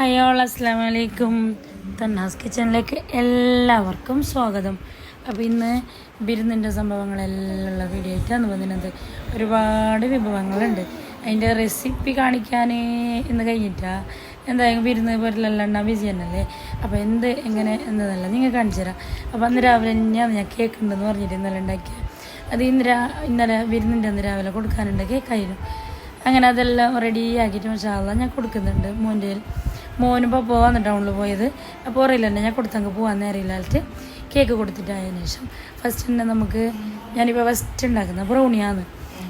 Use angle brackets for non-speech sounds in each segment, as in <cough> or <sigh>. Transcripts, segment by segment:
ഹയോൾ അസ്സാം വലൈക്കും തന്നാസ് കിച്ചണിലേക്ക് എല്ലാവർക്കും സ്വാഗതം. അപ്പോൾ ഇന്ന് ബിരുന്നിന്റെ സംഭവങ്ങളെല്ലാം വീഡിയോ ആയിട്ടാണ് വന്നിരുന്നത് ഒരുപാട് വിഭവങ്ങളുണ്ട്. അതിന്റെ റെസിപ്പി കാണിക്കാൻ ഇന്ന് കഴിഞ്ഞിട്ടാ. എന്തായാലും ബിരുന്ന് പോലെല്ലാം ബിസി തന്നെയല്ലേ? അപ്പോൾ എന്ത് എങ്ങനെ എന്നതല്ല നിങ്ങൾ കാണിച്ചു തരാം. അപ്പോൾ അന്ന് രാവിലെ തന്നെയാണ് ഞാൻ കേക്ക് ഉണ്ടെന്ന് പറഞ്ഞിട്ട് ഇന്നലെ ഉണ്ടാക്കിയത് അത് ഇന്ന് രാ ഇന്നലെ ബിരുന്നിന്റെ അന്ന് രാവിലെ കൊടുക്കാനുണ്ട് കേക്കായിരുന്നു. അങ്ങനെ അതെല്ലാം റെഡി ആക്കിയിട്ട് മഷാല്ല ഞാൻ കൊടുക്കുന്നുണ്ട് മോന്റെ മോനും പോവാൻ ടൗണിൽ പോയത്. അപ്പോൾ അറിയില്ല ഞാൻ കൊടുത്തങ്ങ് പോകാൻ അറിയില്ലാലിട്ട് കേക്ക് കൊടുത്തിട്ടായതിനു ശേഷം ഫസ്റ്റ് തന്നെ നമുക്ക് ഞാനിപ്പോൾ ഫസ്റ്റ് ഉണ്ടാക്കുന്ന ബ്രൗണിയാണ്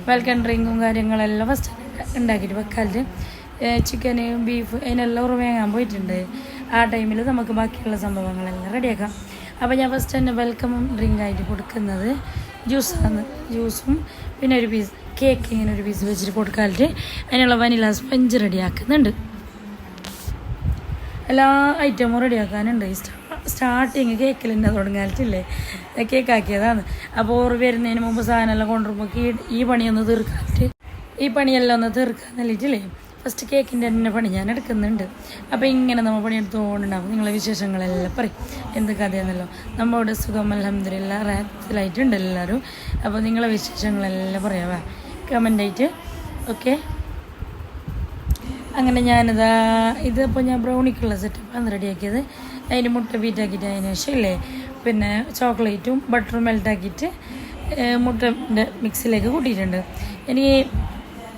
വെൽക്കം ഡ്രിങ്കും കാര്യങ്ങളെല്ലാം ഫസ്റ്റ് ഉണ്ടാക്കിയിട്ട് വെക്കാലിട്ട് ചിക്കന് ബീഫ് അതിനെല്ലാം ഉറവേങ്ങാൻ പോയിട്ടുണ്ട്. ആ ടൈമിൽ നമുക്ക് ബാക്കിയുള്ള സംഭവങ്ങളെല്ലാം റെഡിയാക്കാം അപ്പോൾ ഞാൻ ഫസ്റ്റ് തന്നെ വെൽക്കം ഡ്രിങ്ക് ആയിട്ട് കൊടുക്കുന്നത് ജ്യൂസാണ് ജ്യൂസും പിന്നെ ഒരു പീസ് കേക്ക് ഇങ്ങനെ ഒരു പീസ് വെച്ചിട്ട് കൊടുക്കാനായിട്ട് അതിനുള്ള വനില സ്പഞ്ച് റെഡിയാക്കുന്നുണ്ട് എല്ലാ ഐറ്റമും റെഡിയാക്കാനുണ്ട്. സ്റ്റാർട്ടിങ് കേക്കിൽ തന്നെ തുടങ്ങാനിട്ടില്ലേ കേക്കാക്കിയതാണ്. അപ്പോൾ ഓറ് വരുന്നതിന് മുമ്പ് സാധനമെല്ലാം കൊണ്ടുവരുമ്പോൾ ഈ പണിയൊന്ന് തീർക്കാനിട്ട് ഈ പണിയെല്ലാം ഒന്ന് തീർക്കാൻ നൽകിയിട്ടില്ലേ ഫസ്റ്റ് കേക്കിന്റെ തന്നെ പണി ഞാൻ എടുക്കുന്നുണ്ട്. അപ്പോൾ ഇങ്ങനെ നമ്മൾ പണിയെടുത്തുകൊണ്ടുണ്ടാവും നിങ്ങളെ വിശേഷങ്ങളെല്ലാം പറയും. എന്ത് കഥയാണല്ലോ നമ്മളുടെ സുഖം അലഹമില്ല റാത്തിലായിട്ടുണ്ട് എല്ലാവരും അപ്പോൾ നിങ്ങളെ വിശേഷങ്ങളെല്ലാം പറയാവാ കമന്റായിട്ട് ഓക്കെ അങ്ങനെ ഞാനിതാ ഇതിപ്പോൾ ഞാൻ ബ്രൗണിക്കുള്ള സെറ്റപ്പാണ് റെഡിയാക്കിയത് അതിന് മുട്ട ബീറ്റാക്കിയിട്ട് അതിന് ശേഷം ഇല്ലേ പിന്നെ ചോക്ലേറ്റും ബട്ടറും മെൽട്ടാക്കിയിട്ട് മുട്ടന്റെ മിക്സിലേക്ക് കൂട്ടിയിട്ടുണ്ട്. ഇനി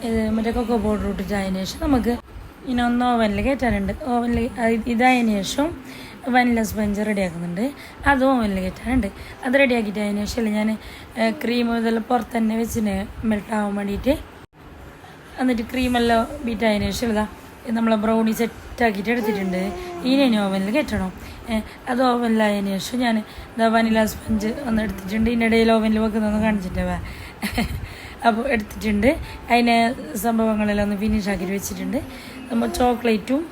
ഇത് മറ്റേ കൊക്കോ പൗഡർ ഇട്ടിട്ട് അതിന് ശേഷം നമുക്ക് ഇനി ഒന്ന് ഓവനിൽ കയറ്റാനുണ്ട്. ഓവനിൽ ഇതായതിന് ശേഷം വനില സ്പഞ്ച് റെഡിയാക്കുന്നുണ്ട് അതും ഓവനിൽ കയറ്റാനുണ്ട്. അത് റെഡിയാക്കിയിട്ട് അതിന് ശേഷം ഞാൻ ക്രീം ഇതെല്ലാം പുറത്ത് തന്നെ വെച്ചിന് മെൽട്ടാവാൻ വേണ്ടിയിട്ട് എന്നിട്ട് ക്രീമെല്ലാം ബീറ്റ് ആയതിനു ശേഷം ഇതാ നമ്മളെ ബ്രൗണി സെറ്റാക്കിയിട്ട് എടുത്തിട്ടുണ്ട്. ഇനി ഇനി ഓവനിൽ കയറ്റണം. അത് ഓവനിലായതിനു ശേഷം ഞാൻ ഇതാ വനില സ്പഞ്ച് ഒന്ന് എടുത്തിട്ടുണ്ട്. ഇതിനിടയിൽ ഓവനിൽ വെക്കുന്നൊന്ന് കാണിച്ചിട്ടേ അപ്പോൾ എടുത്തിട്ടുണ്ട്. അതിനെ സംഭവങ്ങളെല്ലാം ഒന്ന് ഫിനിഷ് ആക്കിയിട്ട് വെച്ചിട്ടുണ്ട്. നമ്മൾ ചോക്ലേറ്റും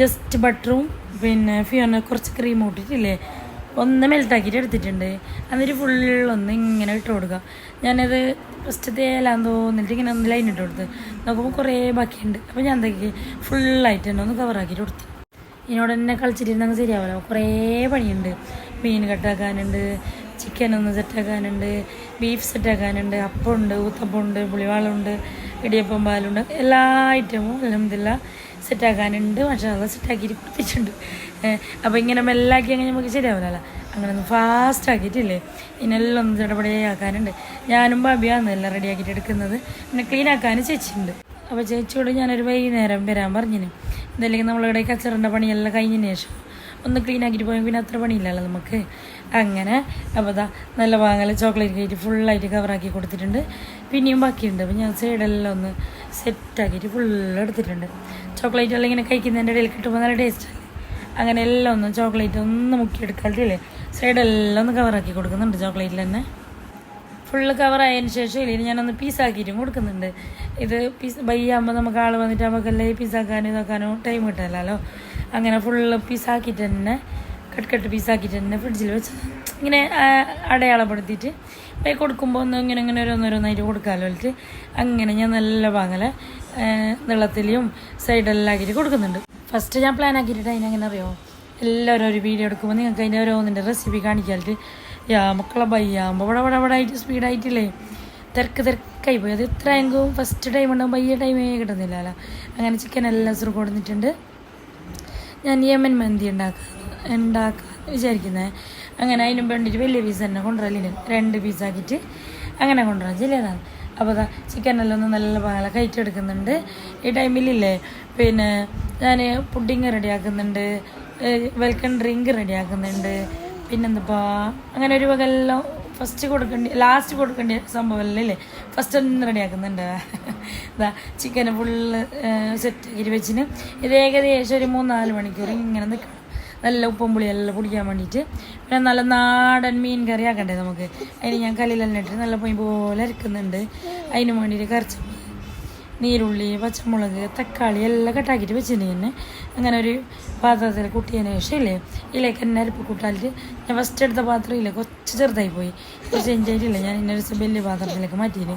ജസ്റ്റ് ബട്ടറും പിന്നെ ഫിയോന കുറച്ച് ക്രീം ഇട്ടിട്ടില്ലേ ഒന്ന് മെൽട്ടാക്കിയിട്ട് എടുത്തിട്ടുണ്ട്. എന്നിട്ട് ഫുള്ളൊന്ന് ഇങ്ങനെ ഇട്ട് കൊടുക്കുക ഞാനത് ഫസ്റ്റ് തേലാന്ന് തോന്നിട്ട് ഇങ്ങനെ ഒന്ന് ലൈൻ ഇട്ട് കൊടുത്ത്. നോക്കുമ്പോൾ കുറേ ബാക്കിയുണ്ട്. അപ്പോൾ ഞാൻ എന്തൊക്കെ? ഫുള്ളായിട്ട് തന്നെ ഒന്ന് കവറാക്കിയിട്ട് കൊടുത്തു. ഇതിനോട് തന്നെ കളിച്ചിട്ടിരുന്നെങ്കിൽ ശരിയാവില്ല കുറേ പണിയുണ്ട്. മീൻ കട്ടാക്കാനുണ്ട് ചിക്കൻ ഒന്ന് സെറ്റാക്കാനുണ്ട് ബീഫ് സെറ്റാക്കാനുണ്ട് അപ്പമുണ്ട് ഊത്തപ്പമുണ്ട് പുളിവാളുണ്ട് ഇടിയപ്പം പാലുണ്ട് എല്ലാ ഐറ്റവും അലഹമില്ല സെറ്റാക്കാനുണ്ട് മഷാല സെറ്റാക്കിയിട്ട് കൊടുത്തിട്ടുണ്ട് അപ്പോൾ ഇങ്ങനെ മെല്ലാക്കി അങ്ങനെ നമുക്ക് ശരിയാവില്ലല്ലോ അങ്ങനെ ഒന്ന് ഫാസ്റ്റ് ആക്കിയിട്ടില്ലേ ഇതിനെല്ലാം ഒന്ന് ചടപടയാക്കാനുണ്ട് ഞാനും ബാബിയാണ് എല്ലാം റെഡി ആക്കിയിട്ട് എടുക്കുന്നത്. പിന്നെ ക്ലീൻ ആക്കാനും ചേച്ചിയുണ്ട്. അപ്പോൾ ചേച്ചിയോട് ഞാനൊരു വൈകുന്നേരം വരാൻ പറഞ്ഞിന്. ഇതല്ലെങ്കിൽ നമ്മളിവിടെ കച്ചറിന്റെ പണിയെല്ലാം കഴിഞ്ഞതിന് ശേഷം ഒന്ന് ക്ലീൻ ആക്കിയിട്ട് പോയാൽ പിന്നെ അത്ര പണിയില്ലല്ലോ നമുക്ക്. അങ്ങനെ അപ്പോൾ ദാ നല്ല വാങ്ങല ചോക്ലേറ്റ് കയറ്റി ഫുള്ളായിട്ട് കവറാക്കി കൊടുത്തിട്ടുണ്ട്. പിന്നെയും ബാക്കിയുണ്ട്. അപ്പോൾ ഞാൻ സൈഡെല്ലാം ഒന്ന് സെറ്റാക്കിയിട്ട് ഫുള്ള് എടുത്തിട്ടുണ്ട്. ചോക്ലേറ്റ് എല്ലാം ഇങ്ങനെ കഴിക്കുന്നതിന്റെ ഇടയിൽ കിട്ടുമ്പോൾ നല്ല ടേസ്റ്റ് അങ്ങനെ എല്ലാം ഒന്ന് ചോക്ലേറ്റ് ഒന്ന് സൈഡ് സൈഡെല്ലാം ഒന്ന് കവറാക്കി കൊടുക്കുന്നുണ്ട് ചോക്ലേറ്റിൽ തന്നെ. ഫുള്ള് കവറായതിന് ശേഷം ഇല്ലെങ്കിൽ ഞാനൊന്ന് പീസാക്കിയിട്ടും കൊടുക്കുന്നുണ്ട്. ഇത് പീസ് ബയ്യാകുമ്പോൾ നമുക്ക് ആൾ വന്നിട്ട് നമുക്കെല്ലാം പീസാക്കാനും ഇതാക്കാനോ ടൈം കിട്ടാലോ അങ്ങനെ ഫുള്ള് പീസാക്കിയിട്ട് തന്നെ കട്ട് കട്ട് പീസാക്കിയിട്ട് തന്നെ ഫ്രിഡ്ജിൽ വെച്ച് ഇങ്ങനെ അടയാളപ്പെടുത്തിയിട്ട് പൈ കൊടുക്കുമ്പോൾ ഒന്ന് ഇങ്ങനെ ഇങ്ങനെ ഓരോന്നോരോന്നായിട്ട് കൊടുക്കാമല്ലോ വെച്ചിട്ട് അങ്ങനെ ഞാൻ നല്ല വാങ്ങല നീളത്തിലും സൈഡെല്ലാം ആക്കിയിട്ട് കൊടുക്കുന്നുണ്ട്. ഫസ്റ്റ് ഞാൻ പ്ലാൻ ആക്കിയിട്ട് അതിനെങ്ങനെ അറിയോ? എല്ലാവരും ഒരു വീഡിയോ എടുക്കുമ്പോൾ നിങ്ങൾക്ക് അതിന്റെ ഓരോന്നിന്റെ റെസിപ്പി കാണിക്കാനായിട്ട് യാ മക്കളെ ബയ്യാകുമ്പോൾ ഇവിടെ ഇവിടെ ഇവിടെ ആയിട്ട് സ്പീഡായിട്ടില്ലേ തിരക്ക് തിരക്കായി പോയി. അത് ഇത്ര എങ്കിലും ഫസ്റ്റ് ടൈം ഉണ്ടാകും ബയ്യ ടൈമേ കിട്ടുന്നില്ല അല്ല? അങ്ങനെ ചിക്കൻ എല്ലാം സുഖം കൊടുത്തിട്ടുണ്ട്. ഞാൻ യമൻ മന്തി ഉണ്ടാക്കാൻ ഉണ്ടാക്കാൻ വിചാരിക്കുന്നത് അങ്ങനെ അതിനും വേണ്ടിയിട്ട് വലിയ പീസ് തന്നെ കൊണ്ടുവരലിന്. രണ്ട് പീസാക്കിയിട്ട് അങ്ങനെ കൊണ്ടുവരാം. ചിലതാണ് അപ്പോൾ അതാ ചിക്കനെല്ലാം ഒന്ന് നല്ല പാല കയറ്റെടുക്കുന്നുണ്ട് ഈ ടൈമിലില്ലേ പിന്നെ ഞാൻ പുഡിങ് റെഡിയാക്കുന്നുണ്ട്. വെൽക്കം ഡ്രിങ്ക് റെഡിയാക്കുന്നുണ്ട്. പിന്നെന്തപ്പാ? അങ്ങനെ ഒരു വകെല്ലാം ഫസ്റ്റ് കൊടുക്കേണ്ടി ലാസ്റ്റ് കൊടുക്കേണ്ട സംഭവമല്ലേ ഫസ്റ്റ് ഒന്ന് റെഡിയാക്കുന്നുണ്ട്. ഇതാ ചിക്കന് ഫുള്ള് സെറ്റാക്കിയിട്ട് വെച്ചിന്. ഇത് ഏകദേശം ഒരു മൂന്നാൽ മണിക്കൂർ ഇങ്ങനെ നിൽക്കണം നല്ല ഉപ്പും പുളിയെല്ലാം പൊടിക്കാൻ വേണ്ടിയിട്ട്. പിന്നെ നല്ല നാടൻ മീൻ കറി ആക്കണ്ടേ നമുക്ക്? അതിന് ഞാൻ കല്ലിലെല്ലാം ഇട്ട് നല്ല പൊയ് പോലെ അരക്കുന്നുണ്ട്. അതിന് വേണ്ടിയിട്ട് കറച്ച് നീരുള്ളി പച്ചമുളക് തക്കാളി എല്ലാം കട്ടാക്കിയിട്ട് വെച്ചിട്ടുണ്ട് അങ്ങനെ ഒരു പാത്രത്തിൽ കുട്ടിയതിന് ശേഷം ഇല്ലേ? ഇതിലേക്ക് തന്നെ അരപ്പ് കൂട്ടാലിട്ട് ഞാൻ ഫസ്റ്റ് എടുത്ത പാത്രം ഇല്ല കുറച്ച് ചെറുതായി പോയി. കുറച്ച് എഞ്ചായിട്ടില്ല ഞാൻ ഇന്ന ഒരു വലിയ പാത്രത്തിലേക്ക് മാറ്റിയിന്.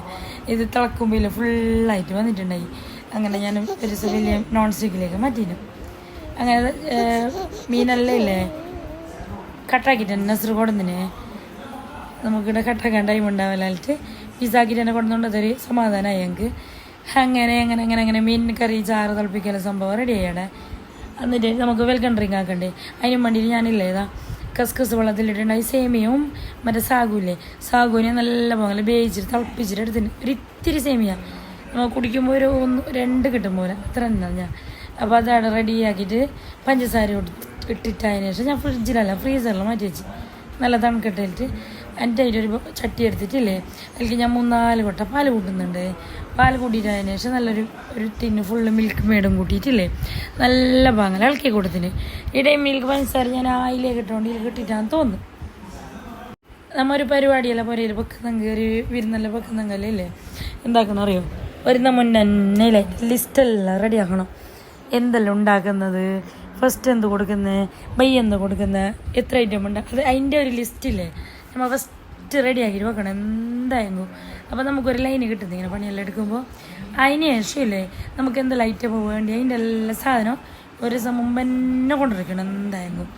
ഇത് തിളക്കുമ്പോൾ ഫുള്ളായിട്ട് വന്നിട്ടുണ്ടായി. അങ്ങനെ ഞാൻ ഒരു വലിയ നോൺ സ്റ്റിക്കിലേക്ക് മാറ്റിയിരുന്നു അങ്ങനെ മീനല്ലേ ഇല്ലേ കട്ടാക്കിയിട്ടുണ്ട് നസർ കൊടുന്നിന് നമുക്കിവിടെ കട്ടാക്കാൻ ടൈം ഉണ്ടാവില്ലായിട്ട് പീസാക്കിയിട്ട് തന്നെ കൊണ്ടുകൊണ്ട് അതൊരു സമാധാനമായി ഞങ്ങൾക്ക് അങ്ങനെ അങ്ങനെ അങ്ങനെ അങ്ങനെ മീൻ കറി ചാറ് തിളപ്പിക്കുന്ന സംഭവം റെഡി ചെയ്യണേ എന്നിട്ട് നമുക്ക് വെൽക്കം ഡ്രിങ്ക് ആക്കണ്ടേ? അതിന് വേണ്ടിയിട്ട് ഞാനില്ലേ ഇതാ കസ്കസ് വെള്ളത്തിലിട്ടുണ്ടായി സേമിയവും മറ്റേ സാഗുല്ലേ സാഗുവിനെ നല്ല പോലെ വേവിച്ചിട്ട് തിളപ്പിച്ചിട്ട് എടുത്തിട്ട് ഒരു ഇത്തിരി സേമിയ. നമ്മൾ കുടിക്കുമ്പോൾ ഒരു ഒന്ന് രണ്ട് കിട്ടും പോലെ. അത്ര എന്താ ഞാൻ. അപ്പോൾ അതാണ് റെഡിയാക്കിയിട്ട് പഞ്ചസാര ഇട്ട് ഇട്ടിട്ട് അതിന് ശേഷം ഞാൻ ഫ്രിഡ്ജിലല്ല ഫ്രീസറിൽ മാറ്റി വെച്ച്. നല്ല തണുക്കിട്ടിട്ട് എന്റെ അതിന്റെ ഒരു ചട്ടി എടുത്തിട്ടില്ലേ? അതിലേക്ക് ഞാൻ മൂന്നാൽ കൊട്ട പാൽ കൂട്ടുന്നുണ്ട്. പാൽ കൂട്ടിയിട്ട് അതിന് ശേഷം നല്ലൊരു ഒരു ടിന്ന് ഫുള്ള് മിൽക്ക് മേടും കൂട്ടിയിട്ടില്ലേ? നല്ല പാങ്ങല ഇളക്കി കൊടുത്തിന്. ഇടയിൽ മിൽക്ക് പഞ്ചസാര ഞാൻ ആയിലേക്ക് ഇട്ടുകൊണ്ട് ഇതിൽ കിട്ടിയിട്ടാന്ന് തോന്നുന്നു. നമ്മൊരു പരിപാടിയല്ല പുരയിൽ വെക്കുന്നെങ്കിൽ കയറി വിരുന്നല്ല വെക്കുന്നെങ്കിൽ കല്ലേ എന്താക്കണം അറിയോ? വരുന്ന മുന്നേ ലിസ്റ്റെല്ലാം റെഡിയാക്കണം എന്തെല്ലാം ഉണ്ടാക്കുന്നത്? ഫസ്റ്റ് എന്ത് കൊടുക്കുന്നത് ബൈ എന്ത് കൊടുക്കുന്നത് എത്ര ഐറ്റം ഉണ്ട്? അത് അതിന്റെ ഒരു ലിസ്റ്റില്ലേ നമ്മൾ ഫസ്റ്റ് റെഡി ആക്കി വെക്കണം. എന്തായെങ്കിലും അപ്പോൾ നമുക്കൊരു ലൈന് കിട്ടുന്നത് ഇങ്ങനെ പണിയെല്ലാം എടുക്കുമ്പോൾ അതിന് ശേഷമില്ലേ നമുക്ക് എന്തെല്ലാം ഐറ്റം വേണ്ടി അതിന്റെ എല്ലാ സാധനവും ഒരു ദിവസം മുമ്പ് തന്നെ കൊണ്ടിരിക്കണം എന്തായെങ്കിലും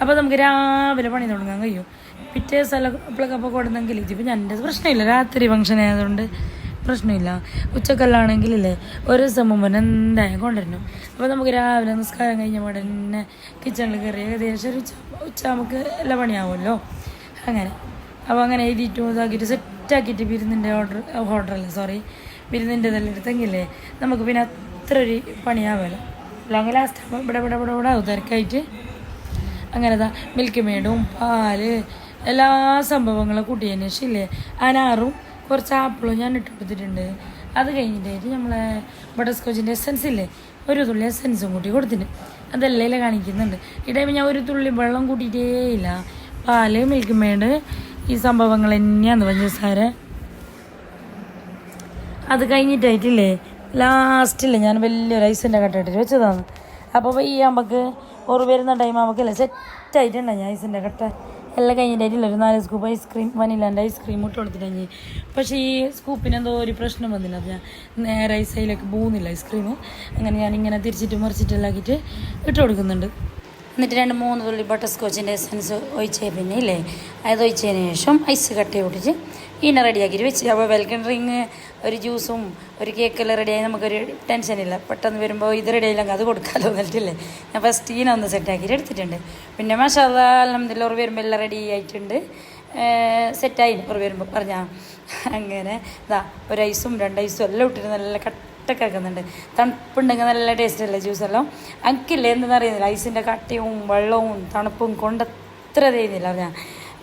അപ്പോൾ നമുക്ക് രാവിലെ പണി തുടങ്ങാൻ കഴിയും. പിറ്റേ സ്ഥലം അപ്പോഴൊക്കെ അപ്പോൾ കൊടുന്നെങ്കിൽ ഇതിപ്പോൾ എന്റെ പ്രശ്നമില്ല. രാത്രി ഫംഗ്ഷൻ ആയതുകൊണ്ട്. പ്രശ്നമില്ല. ഉച്ചക്കല്ലാണെങ്കിലേ ഒരു ദിവസം മുമ്പ് തന്നെ എന്തായാലും കൊണ്ടുവരണം. അപ്പോൾ നമുക്ക് രാവിലെ നിസ്കാരം കഴിഞ്ഞ ഉടനെ തന്നെ കിച്ചണിൽ കയറി ഏകദേശം ഒരു ഉച്ച ഉച്ച നമുക്ക് എല്ലാം പണിയാവുമല്ലോ. അങ്ങനെ. അപ്പോൾ അങ്ങനെ എഴുതിയിട്ടും ഇതാക്കിയിട്ട് സെറ്റാക്കിയിട്ട് ബിരുന്നിന്റെ ഓർഡർ ഓർഡറല്ല സോറി ബിരുന്നിന്റെ ഇതെല്ലാം എടുത്തെങ്കിലേ നമുക്ക് പിന്നെ അത്ര ഒരു പണിയാവുമല്ലോ. അല്ലെങ്കിൽ ലാസ്റ്റ് ആകുമ്പോൾ ഇവിടെ ഇവിടെ ഇവിടെ ഇവിടെ ആവും തിരക്കായിട്ട് അങ്ങനെ ദാ മിൽക്ക് മേടും പാൽ എല്ലാ സംഭവങ്ങളും കൂട്ടിയതിന് ശേഷം അനാറും കുറച്ച് ആപ്പിളും ഞാൻ ഇട്ട് കൊടുത്തിട്ടുണ്ട്. അത് കഴിഞ്ഞിട്ടായിട്ട് നമ്മളെ ബട്ടർ സ്കോച്ചിന്റെ എസൻസ് ഇല്ലേ? ഒരു തുള്ളി എസൻസും കൂട്ടി കൊടുത്തിട്ടുണ്ട്. അതെല്ലാം കാണിക്കുന്നുണ്ട്. ഈ ടൈമിൽ ഞാൻ ഒരു തുള്ളി വെള്ളം കൂട്ടിയിട്ടേ ഇല്ല. പാൽ മിൽക്ക് മേഡ് ഈ സംഭവങ്ങൾ തന്നെയാണ് പഞ്ചസാര അത് കഴിഞ്ഞിട്ടായിട്ടില്ലേ? ലാസ്റ്റിൽ ഞാൻ വലിയൊരു ഐസിന്റെ കട്ടായിട്ട് വെച്ചതാണ്. അപ്പോൾ ഈ നമുക്ക് ഒരു വരുന്ന ടൈം നമുക്കല്ലേ സെറ്റായിട്ടുണ്ടായി ഐസിന്റെ കട്ട എല്ലാം കഴിഞ്ഞിട്ടായിട്ടില്ല. ഒരു നാല് സ്കൂപ്പ് ഐസ്ക്രീം വനിലാന്റെ ഐസ്ക്രീം ഇട്ട് കൊടുത്തിട്ടു പക്ഷേ ഈ സ്കൂപ്പിന് എന്തോ ഒരു പ്രശ്നം വന്നില്ല. അത് ഞാൻ നേരെ ഐസയിലേക്ക് പോകുന്നില്ല ഐസ്ക്രീം അങ്ങനെ ഞാൻ ഇങ്ങനെ തിരിച്ചിട്ട് മറിച്ചിട്ടെല്ലാക്കിയിട്ട് ഇട്ട് കൊടുക്കുന്നുണ്ട്. എന്നിട്ട് രണ്ട് മൂന്ന് തുള്ളി ബട്ടർ സ്കോച്ചിന്റെ എസൻസ് ഒഴിച്ച പിന്നെ ഇല്ലേ? അത് ഒഴിച്ചതിന് ശേഷം ഐസ് കട്ട പൊട്ടിച്ച് ഈനെ റെഡിയാക്കിയിട്ട് വെച്ച്. അപ്പോൾ വെൽക്കം ഡ്രിങ്ക് ഒരു ജ്യൂസും ഒരു കേക്കെല്ലാം റെഡിയായി നമുക്കൊരു ടെൻഷനില്ല പെട്ടെന്ന് വരുമ്പോൾ ഇത് റെഡി ആയില്ലെങ്കിൽ അത് കൊടുക്കാമല്ലോ എന്നിട്ടില്ലേ. ഞാൻ ഫസ്റ്റ് ഈന ഒന്ന് സെറ്റാക്കിയിട്ട് എടുത്തിട്ടുണ്ട്. പിന്നെ മഷാല അലഹമ്മദില്ല ഉറവ് വരുമ്പോൾ എല്ലാം റെഡി ആയിട്ടുണ്ട്. സെറ്റായി ഉറവ് വരുമ്പോൾ പറഞ്ഞാൽ അങ്ങനെ ഇതാ ഒരു ഐസും രണ്ട് ഐസും എല്ലാം ഇട്ടിട്ട് നല്ല കട്ടക്കാക്കുന്നുണ്ട് തണുപ്പുണ്ടെങ്കിൽ നല്ല ടേസ്റ്റല്ലേ ജ്യൂസെല്ലാം എനിക്കില്ലേ എന്തെന്ന് അറിയുന്നില്ല. ഐസിന്റെ കട്ടയും വെള്ളവും തണുപ്പും കൊണ്ടത്ര ചെയ്യുന്നില്ല പറഞ്ഞാൽ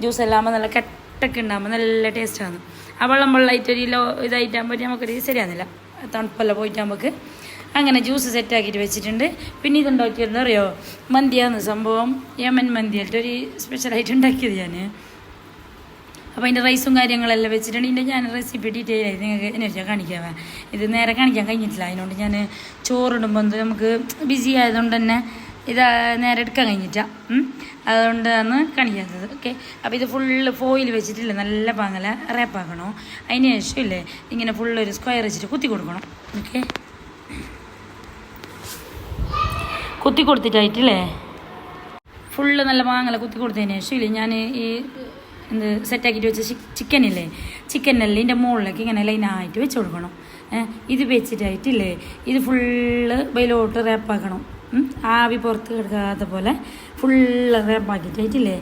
ജ്യൂസ് എല്ലാം നല്ല കട്ടൊക്കെ ഉണ്ടാകുമ്പോൾ നല്ല ടേസ്റ്റാണ് ആ വെള്ളം വെള്ളമായിട്ട് ഒരു കിലോ ഇതായിട്ടാകുമ്പോൾ നമുക്കൊരു ശരിയാകുന്നില്ല തണുപ്പെല്ലാം പോയിട്ട് നമുക്ക്. അങ്ങനെ ജ്യൂസ് സെറ്റാക്കിയിട്ട് വെച്ചിട്ടുണ്ട്. പിന്നെ ഇതുണ്ടാക്കിയത് അറിയോ? മന്തിയാന്ന് സംഭവം. യമൻ മന്തിയായിട്ട് ഒരു സ്പെഷ്യലായിട്ട് ഉണ്ടാക്കിയത് ഞാൻ അപ്പോൾ അതിന്റെ റൈസും കാര്യങ്ങളെല്ലാം വെച്ചിട്ടുണ്ട്. ഇതിന്റെ ഞാൻ റെസിപ്പി ഡീറ്റെയിൽ ആയി നിങ്ങൾക്ക് എന്നെ വെച്ചാൽ കാണിക്കാവേ. ഇത് നേരെ കാണിക്കാൻ കഴിഞ്ഞിട്ടില്ല. അതിനോട് ഞാൻ ചോറിടുമ്പോൾ നമുക്ക് ബിസി ആയതുകൊണ്ട് തന്നെ ഇത് നേരെ എടുക്കാൻ കഴിഞ്ഞിട്ടാ അതുകൊണ്ട് അതുകൊണ്ടാണ് കാണിക്കാത്തത് ഓക്കെ അപ്പോൾ ഇത് ഫുള്ള് ഫോയിൽ വെച്ചിട്ടില്ല? നല്ല പാങ്ങല റേപ്പാക്കണോ? അതിന് ശേഷം ഇല്ലേ ഇങ്ങനെ ഫുള്ള് ഒരു സ്ക്വയർ വെച്ചിട്ട് കുത്തി കൊടുക്കണം. ഓക്കെ കുത്തി കൊടുത്തിട്ടായിട്ടില്ലേ? ഫുള്ള് നല്ല മാങ്ങല കുത്തി കൊടുത്തതിന് ശേഷം ഇല്ലേ ഞാൻ ഈ എന്ത് സെറ്റാക്കിയിട്ട് വെച്ച ചിക്കൻ ഇല്ലേ? ചിക്കനെല്ലാം ഇതിന്റെ മുകളിലേക്ക് ഇങ്ങനെ ലൈനായിട്ട് വെച്ച് കൊടുക്കണം. ഇത് വെച്ചിട്ടായിട്ടില്ലേ? ഇത് ഫുള്ള് ബൈലോട്ട് റാപ്പാക്കണം. ആവി പുറത്ത് കിടക്കാത്ത പോലെ ഫുള്ള് റാപ്പാക്കിയിട്ടായിട്ടില്ലേ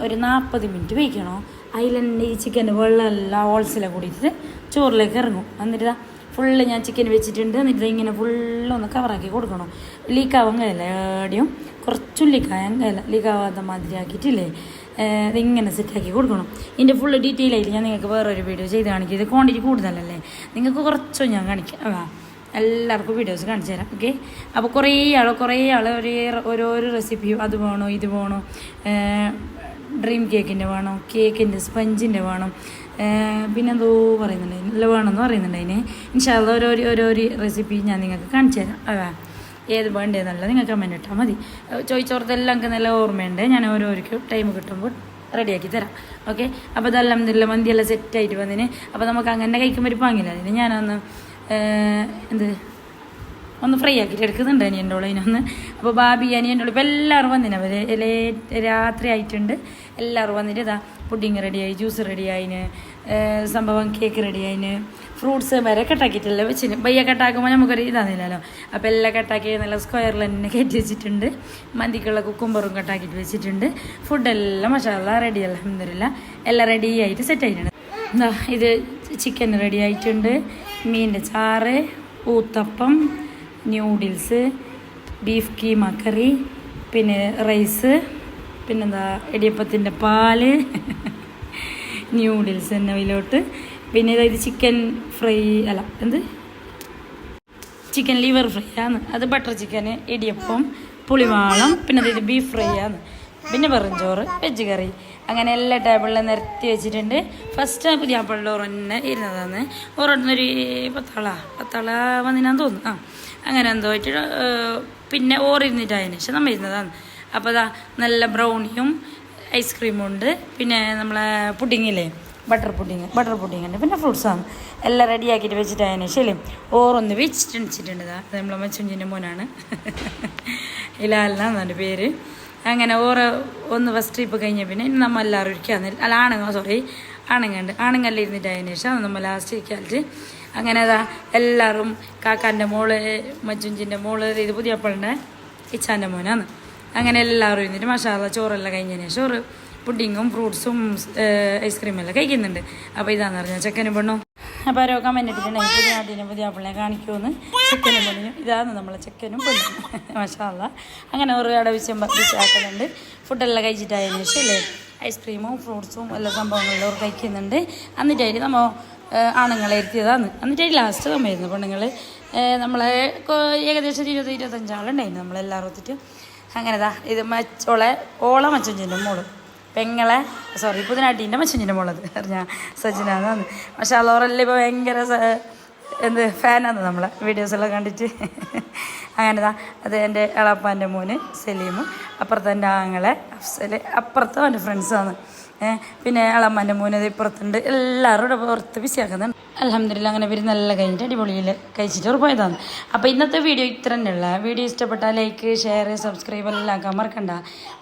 ഒരു നാൽപ്പത് മിനിറ്റ് വയ്ക്കണോ അതിൽ ഈ ചിക്കന്റെ വെള്ളമെല്ലാം ഹോൾസെല്ലാം കൂടിയിട്ട് ചോറിലേക്ക് ഇറങ്ങും. എന്നിട്ട് ഫുള്ള് ഞാൻ ചിക്കൻ വെച്ചിട്ടുണ്ട്. എന്നിട്ട് ഇങ്ങനെ ഫുള്ള് ഒന്ന് കവറാക്കി കൊടുക്കണം. ലീക്കാവുകയല്ല ഏടിയും. കുറച്ചും ലീക്കായല്ല ലീക്കാവാത്ത മാതിരി ആക്കിയിട്ടില്ലേ? ഇതിങ്ങനെ സെറ്റാക്കി കൊടുക്കണം. ഇതിന്റെ ഫുള്ള് ഡീറ്റെയിൽ ആയിട്ട് ഞാൻ നിങ്ങൾക്ക് വേറൊരു വീഡിയോ ചെയ്ത് കാണിക്കും. ഇത് ക്വാണ്ടിറ്റി കൂടുതലല്ലേ? നിങ്ങൾക്ക് കുറച്ചും ഞാൻ കാണിക്കാം. എല്ലാവർക്കും വീഡിയോസ് കാണിച്ചു തരാം ഓക്കെ അപ്പോൾ കുറേ ആൾ കുറേ ആൾ ഒരേ ഓരോരോ റെസിപ്പിയും അത് വേണോ ഇത് വേണോ ഡ്രീം കേക്കിന്റെ വേണം കേക്കിന്റെ സ്പഞ്ചിന്റെ വേണം പിന്നെന്തോ പറയുന്നുണ്ട് നല്ല വേണമെന്ന് പറയുന്നുണ്ട് അതിന് ഇൻഷാല്ല ഓരോ ഓരോ റെസിപ്പി ഞാൻ നിങ്ങൾക്ക് കാണിച്ചു തരാം അതാ. ഏത് വേണ്ടതെന്നല്ല നിങ്ങൾ കമന്റ് ഇട്ടാൽ മതി. ചോദിച്ചോർത്തെല്ലാം എനിക്ക് നല്ല ഓർമ്മയുണ്ട് ഞാൻ ഓരോരിക്കും ടൈം കിട്ടുമ്പോൾ റെഡിയാക്കി തരാം ഓക്കെ അപ്പോൾ ഇതെല്ലാം നല്ല മന്തിയെല്ലാം സെറ്റായിട്ട് വന്നതിന് അപ്പോൾ നമുക്ക് അങ്ങനെ കഴിക്കുമ്പോൾ ഒരു പാങ്ങില്ല അതിന് ഞാനൊന്ന് എന്ത്? ഒന്ന് ഫ്രൈ ആക്കിയിട്ട് എടുക്കുന്നുണ്ട് അനിയന്റെ ഉള്ളിനൊന്ന് അപ്പോൾ ബാബി അനിയന്റെ ഉള്ളിൽ ഇപ്പോൾ എല്ലാവരും വന്നിന്. അവർ രാത്രി ആയിട്ടുണ്ട്. എല്ലാവരും വന്നിട്ട് ഇതാ പുഡിങ് റെഡിയായി ജ്യൂസ് റെഡിയായിന് സംഭവം കേക്ക് റെഡിയായിന് ഫ്രൂട്ട്സ് വരെ കട്ടാക്കിയിട്ടില്ല വെച്ചിന്. ബയ്യ കട്ടാക്കുമ്പോൾ നമുക്കൊരു ഇതാന്നില്ലല്ലോ. അപ്പോൾ എല്ലാം കട്ടാക്കി നല്ല സ്ക്വയറിൽ തന്നെ കയറ്റി വെച്ചിട്ടുണ്ട്. മന്തിക്കുള്ള കുക്കുംബറും കട്ടാക്കിയിട്ട് വെച്ചിട്ടുണ്ട്. ഫുഡെല്ലാം മസാല റെഡി അലഹമില്ല എല്ലാം റെഡി ആയിട്ട് സെറ്റ് ആയിട്ടുണ്ട്. ഇത് ചിക്കൻ റെഡി ആയിട്ടുണ്ട്. മീനിന്റെ ചാറ് uttapam noodles beef keema curry പിന്നെ റൈസ് പിന്നെന്താ ഇടിയപ്പത്തിന്റെ പാൽ ന്യൂഡിൽസ് എന്നിവയിലോട്ട് പിന്നെ ഇതായത് ചിക്കൻ ഫ്രൈ അല്ല എന്ത്? ചിക്കൻ ലിവർ ഫ്രൈ ആണ്. അത് ബട്ടർ ചിക്കൻ ഇടിയപ്പം പുളിവാളം പിന്നെ അതായത് ബീഫ് ഫ്രൈ ആണ്. പിന്നെ വെറും ചോറ് വെജ് കറി. അങ്ങനെ എല്ലാ ടേബിളിലും നിരത്തി വെച്ചിട്ടുണ്ട്. ഫസ്റ്റ് പുതിയ പള്ളോർ ഉറന്നെ ഇരുന്നതാണ്. ഉറന്നൊരു പത്താളാ? പത്താള വന്നിനാന്ന് തോന്നുന്നു. ആ അങ്ങനെ എന്തോ ആയിട്ട് പിന്നെ ഓറിരുന്നിട്ടായതിനു ശേഷം നമ്മൾ ഇരുന്നതാണ്. അപ്പോൾ അതാ നല്ല ബ്രൗണിയും ഐസ്ക്രീമും ഉണ്ട്. പിന്നെ നമ്മളെ പുഡിങ്ങില്ലേ ബട്ടർ പുഡിങ് ബട്ടർ പുഡിങ് ഉണ്ട്. പിന്നെ ഫ്രൂട്ട്സാണ് എല്ലാം റെഡി ആക്കിയിട്ട് വെച്ചിട്ടായതിനു ശരി ഓറൊന്ന് വെച്ചിട്ട് വെച്ചിട്ടുണ്ട് നമ്മളെ മച്ചുഞ്ചിന്റെ മോനാണ്. <laughs> ഇലാലെന്നാണ് എന്റെ പേര്. അങ്ങനെ ഓറ് ഒന്ന് ഫസ്റ്റ് ട്രിപ്പ് കഴിഞ്ഞ പിന്നെ നമ്മൾ എല്ലാവരും ഇരിക്കാൻ അല്ല ആണുങ്ങ സോറി ആണുങ്ങണ്ട്. ആണുങ്ങല്ല ഇരുന്നിട്ട് അതിന് ശേഷം നമ്മൾ ലാസ്റ്റ് ഇരിക്കാലിട്ട് അങ്ങനെ അതാ എല്ലാവരും കാക്കാന്റെ മോൾ മജുഞ്ചിന്റെ മോൾ ഇത് പുതിയ അപ്പളുടെ ഇച്ചാന്റെ മോനാണ്. അങ്ങനെ എല്ലാവരും ഇരുന്നിട്ട് മസാല ചോറെല്ലാം കഴിഞ്ഞതിന് ശേഷം ചോറ് പുഡിങ്ങും ഫ്രൂട്ട്സും ഐസ്ക്രീമെല്ലാം കഴിക്കുന്നുണ്ട്. അപ്പോൾ ഇതാണെന്ന് പറഞ്ഞാൽ ചെക്കനും പെണ്ണും അപ്പോൾ ആരോ കമന്റ് ഇട്ടിട്ടുണ്ടെങ്കിൽ പുതിയ അതിനെ പുതിയ ആപ്പിളിനെ കാണിക്കുമെന്ന് ചെക്കനും പെണ്ണിനും ഇതാണ് നമ്മളെ ചിക്കനും പെണ്ണും <laughs> മഷാല്ല അങ്ങനെ ഒരു കട വിശം വിശാക്കുന്നുണ്ട് ഫുഡെല്ലാം കഴിച്ചിട്ടായതിനു ശേഷം അല്ലേ? ഐസ്ക്രീമും ഫ്രൂട്ട്സും എല്ലാ സംഭവങ്ങളിലും അവർ കഴിക്കുന്നുണ്ട്. എന്നിട്ടായിട്ട് നമ്മൾ ആണുങ്ങളെ ഇരുത്തിയതാണ്. എന്നിട്ടായിട്ട് ലാസ്റ്റ് സമയമായിരുന്നു പെണ്ണുങ്ങൾ നമ്മളെ ഏകദേശം ഇരുപത് ഇരുപത്തഞ്ചാളുണ്ടായിരുന്നു നമ്മളെല്ലാവരും ഒത്തിട്ട്. അങ്ങനെതാ ഇത് മച്ചോളെ ഓള മച്ചഞ്ചിന്റെ മോൾ. പെങ്ങളെ സോറി പുതിനാട്ടീന്റെ മച്ചിന്റെ മോളത്. അറിഞ്ഞാ സജിനാന്ന് പക്ഷെ അതോറെല്ലാം ഇപ്പോൾ ഭയങ്കര എന്ത് ഫാനാണ് നമ്മളെ വീഡിയോസെല്ലാം കണ്ടിട്ട്. അങ്ങനെ അങ്ങനെതാ അത് എന്റെ എളപ്പാന്റെ മോന് സലീമും അപ്പുറത്തെ എന്റെ ആങ്ങളെ അഫ്സൽ അപ്പുറത്തെ എന്റെ ഫ്രണ്ട്സാണ് പിന്നെ എളമ്മന്റെ മോന് ഇത് ഇപ്പുറത്തുണ്ട്. എല്ലാവരും ഇവിടെ പുറത്ത് ബിസിയാക്കുന്നുണ്ട് അലഹമില്ല അങ്ങനെ പേര് നല്ല കഴിഞ്ഞിട്ട് അടിപൊളിയിൽ കഴിച്ചിട്ട് ഉറപ്പായതാണ്. പോയതാണ് അപ്പോൾ ഇന്നത്തെ വീഡിയോ ഇത്ര തന്നെയുള്ള. വീഡിയോ ഇഷ്ടപ്പെട്ടാൽ ലൈക്ക് ഷെയർ സബ്സ്ക്രൈബ് എല്ലാം ആക്കാൻ മറക്കണ്ട.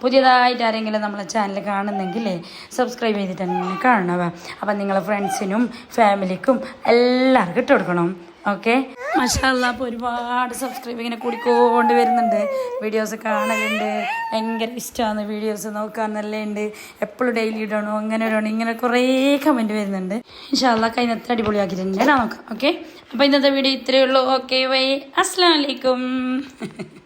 പുതിയതായിട്ട് ആരെങ്കിലും നമ്മളെ ചാനൽ കാണുന്നെങ്കിൽ സബ്സ്ക്രൈബ് ചെയ്തിട്ട് തന്നെ കാണണവ. അപ്പം നിങ്ങളെ ഫ്രണ്ട്സിനും ഫാമിലിക്കും എല്ലാവർക്കും ഇട്ട് കൊടുക്കണം. ഓക്കെ? മഷാല്ല അപ്പോൾ ഒരുപാട് സബ്സ്ക്രൈബ് ഇങ്ങനെ കൂടിക്കൊണ്ട് വരുന്നുണ്ട്. വീഡിയോസ് കാണലുണ്ട്. ഭയങ്കര ഇഷ്ടമാണ് വീഡിയോസ് നോക്കാൻ നല്ല ഉണ്ട് എപ്പോഴും ഡെയിലി ഇടണോ അങ്ങനെ ഇടണോ ഇങ്ങനെ കുറേ കമന്റ് വരുന്നുണ്ട്. ഇൻഷാല്ല കഴിഞ്ഞത്ര അടിപൊളിയാക്കിയിട്ടുണ്ട് നോക്കാം ഓക്കെ? അപ്പോൾ ഇന്നത്തെ വീഡിയോ ഇത്രയേ ഉള്ളൂ. ഓക്കെ വൈ അസ്സാം വലൈക്കും <laughs>